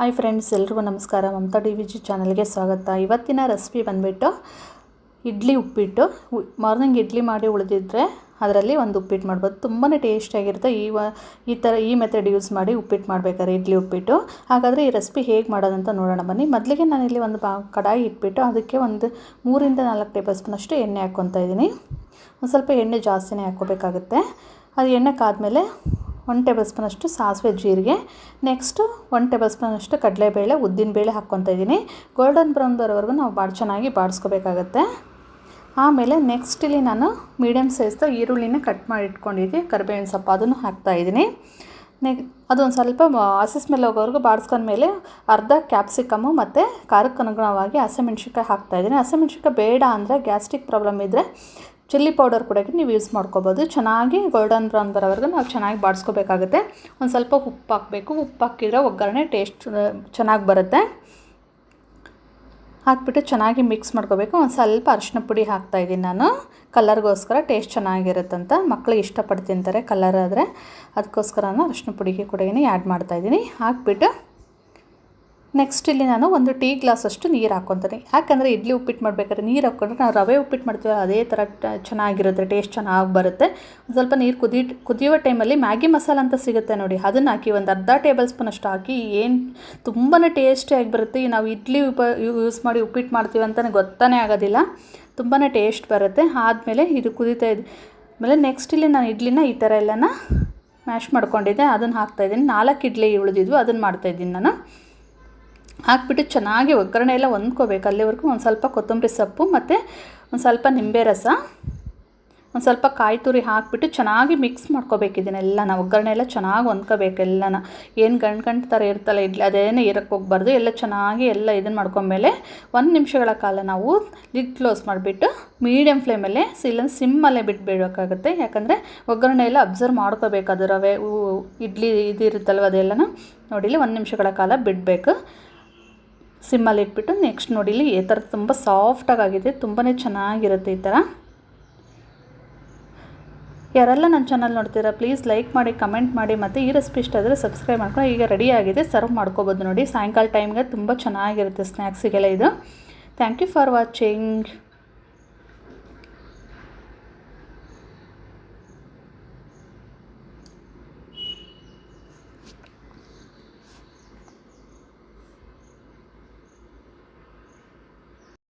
Hi friends ಎಲ್ರಿಗೂ ನಮಸ್ಕಾರ. Mamata D V G ಚಾನಲ್ಗೆ ಸ್ವಾಗತ. ಇವತ್ತಿನ ರೆಸಿಪಿ ಬಂದುಬಿಟ್ಟು ಇಡ್ಲಿ ಉಪ್ಪಿಟ್ಟು. ಮಾರ್ನಿಂಗ್ ಇಡ್ಲಿ ಮಾಡಿ ಉಳಿದಿದ್ರೆ ಅದರಲ್ಲಿ ಒಂದು ಉಪ್ಪಿಟ್ಟು ಮಾಡ್ಬೋದು. ತುಂಬಾ ಟೇಸ್ಟಿಯಾಗಿರುತ್ತೆ ಈ ವ, ಈ ಥರ ಈ ಮೆಥಡ್ ಯೂಸ್ ಮಾಡಿ ಉಪ್ಪಿಟ್ಟು ಮಾಡಬೇಕಾದ್ರೆ ಇಡ್ಲಿ ಉಪ್ಪಿಟ್ಟು. ಹಾಗಾದರೆ ಈ ರೆಸಿಪಿ ಹೇಗೆ ಮಾಡೋದಂತ ನೋಡೋಣ. ಬನ್ನಿ. ಮೊದಲಿಗೆ ನಾನಿಲ್ಲಿ ಒಂದು ಬಾ, ಕಡಾಯಿ ಇಟ್ಬಿಟ್ಟು ಅದಕ್ಕೆ ಒಂದು ಮೂರಿಂದ ನಾಲ್ಕು ಟೇಬಲ್ ಸ್ಪೂನಷ್ಟು ಎಣ್ಣೆ ಹಾಕ್ಕೊತಾ ಇದ್ದೀನಿ. ಒಂದು ಸ್ವಲ್ಪ ಎಣ್ಣೆ ಜಾಸ್ತಿನೇ ಹಾಕ್ಕೋಬೇಕಾಗುತ್ತೆ. ಅದು ಎಣ್ಣೆ ಕಾದ್ಮೇಲೆ ಒನ್ ಟೇಬಲ್ ಸ್ಪೂನಷ್ಟು ಸಾಸಿವೆ ಜೀರಿಗೆ. ನೆಕ್ಸ್ಟು ಒನ್ ಟೇಬಲ್ ಸ್ಪೂನಷ್ಟು ಕಡಲೆಬೇಳೆ ಉದ್ದಿನಬೇಳೆ ಹಾಕ್ಕೊತಾ ಇದ್ದೀನಿ. ಗೋಲ್ಡನ್ ಬ್ರೌನ್ ಬರೋವರೆಗೂ ನಾವು ಭಾಳ ಚೆನ್ನಾಗಿ ಬಾಡಿಸ್ಕೋಬೇಕಾಗತ್ತೆ. ಆಮೇಲೆ ನೆಕ್ಸ್ಟ್ ಇಲ್ಲಿ ನಾನು ಮೀಡಿಯಮ್ ಸೈಜ್ದ ಈರುಳ್ಳಿನ ಕಟ್ ಮಾಡಿ ಇಟ್ಕೊಂಡಿದ್ದೆ. ಕರಿಬೇವಿನ ಸೊಪ್ಪು ಅದನ್ನು ಹಾಕ್ತಾಯಿದ್ದೀನಿ ನೆಕ್ ಅದೊಂದು ಸ್ವಲ್ಪ ಹಸಿ ಸ್ಮೆಲ್ ಹೋಗೋವರೆಗೂ ಬಾಡಿಸ್ಕೊಂಡ್ಮೇಲೆ ಅರ್ಧ ಕ್ಯಾಪ್ಸಿಕಮ್ಮು ಮತ್ತು ಖಾರಕ್ಕನುಗುಣವಾಗಿ ಅನುಗುಣವಾಗಿ ಹಸಿಮೆಣ್ಸಿನ್ಕಾಯಿ ಹಾಕ್ತಾಯಿದ್ದೀನಿ ಹಸಿಮೆಣ್ಸಿನ್ಕಾಯಿ ಬೇಡ ಅಂದರೆ ಗ್ಯಾಸ್ಟ್ರಿಕ್ ಪ್ರಾಬ್ಲಮ್ ಇದ್ದರೆ ಚಿಲ್ಲಿ ಪೌಡರ್ ಕೂಡ ನೀವು ಯೂಸ್ ಮಾಡ್ಕೋಬೋದು. ಚೆನ್ನಾಗಿ ಗೋಲ್ಡನ್ ಬ್ರೌನ್ ಬರೋವರೆಗೂ ನಾವು ಚೆನ್ನಾಗಿ ಬಾಡಿಸ್ಕೋಬೇಕಾಗುತ್ತೆ ಒಂದು ಸ್ವಲ್ಪ ಉಪ್ಪು ಹಾಕಬೇಕು. ಉಪ್ಪು ಹಾಕಿದ್ರೆ ಒಗ್ಗರಣೆ ಟೇಸ್ಟ್ ಚೆನ್ನಾಗಿ ಬರುತ್ತೆ. ಹಾಕ್ಬಿಟ್ಟು ಚೆನ್ನಾಗಿ ಮಿಕ್ಸ್ ಮಾಡ್ಕೋಬೇಕು. ಒಂದು ಸ್ವಲ್ಪ ಅರಿಶಿನ ಪುಡಿ ಹಾಕ್ತಾಯಿದ್ದೀನಿ ನಾನು. ಕಲರ್ಗೋಸ್ಕರ ಟೇಸ್ಟ್ ಚೆನ್ನಾಗಿರುತ್ತಂತ. ಮಕ್ಕಳಿಗೆ ಇಷ್ಟಪಟ್ಟು ತಿಂತಾರೆ ಕಲರ್ ಆದರೆ. ಅದಕ್ಕೋಸ್ಕರ ನಾನು ಅರಿಶಿನ ಪುಡಿಗೆ ಕೂಡ ಆ್ಯಡ್ ಮಾಡ್ತಾಯಿದ್ದೀನಿ ಹಾಕ್ಬಿಟ್ಟು ನೆಕ್ಸ್ಟ್ ಇಲ್ಲಿ ನಾನು ಒಂದು ಟೀ ಗ್ಲಾಸಷ್ಟು ನೀರು ಹಾಕ್ಕೊತೀನಿ ಯಾಕಂದರೆ ಇಡ್ಲಿ ಉಪ್ಪಿಟ್ಟು ಮಾಡಬೇಕಾದ್ರೆ ನೀರು ಹಾಕ್ಕೊಂಡ್ರೆ ನಾವು ರವೆ ಉಪ್ಪಿಟ್ಟು ಮಾಡ್ತೀವಿ ಅದೇ ಥರ ಚೆನ್ನಾಗಿರುತ್ತೆ ಟೇಸ್ಟ್ ಚೆನ್ನಾಗಿ ಬರುತ್ತೆ. ಸ್ವಲ್ಪ ನೀರು ಕುದಿ, ಕುದಿಯುವ ಟೈಮಲ್ಲಿ ಮ್ಯಾಗಿ ಮಸಾಲ ಅಂತ ಸಿಗುತ್ತೆ ನೋಡಿ. ಅದನ್ನು ಹಾಕಿ ಒಂದು ಅರ್ಧ ಟೇಬಲ್ ಸ್ಪೂನ್ ಅಷ್ಟು ಹಾಕಿ ಏನು ತುಂಬಾ ಟೇಸ್ಟಿಯಾಗಿ ಬರುತ್ತೆ. ನಾವು ಇಡ್ಲಿ ಉಪ ಯೂಸ್ ಮಾಡಿ ಉಪ್ಪಿಟ್ಟು ಮಾಡ್ತೀವಿ ಅಂತಲೇ ಗೊತ್ತಾನೇ ಆಗೋದಿಲ್ಲ. ತುಂಬಾ ಟೇಸ್ಟ್ ಬರುತ್ತೆ. ಆದಮೇಲೆ ಇದು ಕುದೀತಾ ಇದೆ, ಆಮೇಲೆ ನೆಕ್ಸ್ಟ್ ಇಲ್ಲಿ ನಾನು ಇಡ್ಲಿನ ಈ ಥರ ಎಲ್ಲನ ಮ್ಯಾಶ್ ಮಾಡ್ಕೊಂಡಿದ್ದೆ. ಅದನ್ನು ಹಾಕ್ತಾಯಿದ್ದೀನಿ ನಾಲ್ಕು ಇಡ್ಲಿ ಉಳಿದಿದ್ವು. ಅದನ್ನು ಮಾಡ್ತಾಯಿದ್ದೀನಿ ನಾನು. ಹಾಕ್ಬಿಟ್ಟು ಚೆನ್ನಾಗಿ ಒಗ್ಗರಣೆ ಎಲ್ಲ ಹೊಂದ್ಕೋಬೇಕು. ಅಲ್ಲಿವರೆಗೂ ಒಂದು ಸ್ವಲ್ಪ ಕೊತ್ತಂಬರಿ ಸೊಪ್ಪು ಮತ್ತು ಒಂದು ಸ್ವಲ್ಪ ನಿಂಬೆ ರಸ, ಒಂದು ಸ್ವಲ್ಪ ಕಾಯಿ ತುರಿ ಹಾಕಿಬಿಟ್ಟು ಚೆನ್ನಾಗಿ ಮಿಕ್ಸ್ ಮಾಡ್ಕೋಬೇಕು ನಾವು ಒಗ್ಗರಣೆ ಎಲ್ಲ ಚೆನ್ನಾಗಿ ಹೊಂದ್ಕೋಬೇಕು ಎಲ್ಲನ. ಏನು ಗಂಟು ಗಂಟು ಥರ ಇರ್ತಲ್ಲ, ಇಡ್ಲಿ ಅದೇನೇ ಇರೋಕ್ಕೆ ಹೋಗ್ಬಾರ್ದು. ಎಲ್ಲ ಚೆನ್ನಾಗಿ ಎಲ್ಲ ಇದನ್ನು ಮಾಡ್ಕೊಂಡ್ಮೇಲೆ ಒಂದು ನಿಮಿಷಗಳ ಕಾಲ ನಾವು ಲಿಡ್ ಕ್ಲೋಸ್ ಮಾಡಿಬಿಟ್ಟು ಮೀಡಿಯಮ್ ಫ್ಲೇಮಲ್ಲೇ ಇಲ್ಲ ಸಿಮ್ಮಲ್ಲೇ ಬಿಟ್ಬಿಡಬೇಕಾಗುತ್ತೆ ಯಾಕಂದರೆ ಒಗ್ಗರಣೆ ಎಲ್ಲ ಅಬ್ಸರ್ವ್ ಮಾಡ್ಕೋಬೇಕು. ಅದು ರವೆ ಇಡ್ಲಿ ಇದು ಇರುತ್ತಲ್ವ ಅದೆಲ್ಲನ. ನೋಡಿಲಿ ಒಂದು ನಿಮಿಷಗಳ ಕಾಲ ಬಿಡಬೇಕು. ಸಿಮ್ಮಲ್ಲಿ ಇಟ್ಬಿಟ್ಟು ನೆಕ್ಸ್ಟ್ ನೋಡಿ ಇಲ್ಲಿ ಈ ಥರ ತುಂಬ ಸಾಫ್ಟಾಗಿದೆ ತುಂಬಾ ಚೆನ್ನಾಗಿರುತ್ತೆ ಈ ಥರ. ಯಾರೆಲ್ಲ ನನ್ನ ಚಾನಲ್ ನೋಡ್ತೀರಾ, ಪ್ಲೀಸ್ ಲೈಕ್ ಮಾಡಿ, ಕಮೆಂಟ್ ಮಾಡಿ, ಮತ್ತು ಈ ರೆಸಿಪಿ ಇಷ್ಟ ಆದರೆ ಸಬ್ಸ್ಕ್ರೈಬ್ ಮಾಡ್ಕೊಂಡು ಈಗ ರೆಡಿ ಆಗಿದೆ, ಸರ್ವ್ ಮಾಡ್ಕೋಬೋದು ನೋಡಿ. ಸಾಯಂಕಾಲ ಟೈಮ್ಗೆ ತುಂಬ ಚೆನ್ನಾಗಿರುತ್ತೆ ಸ್ನ್ಯಾಕ್ಸಿಗೆಲ್ಲ ಇದು. Thank you for watching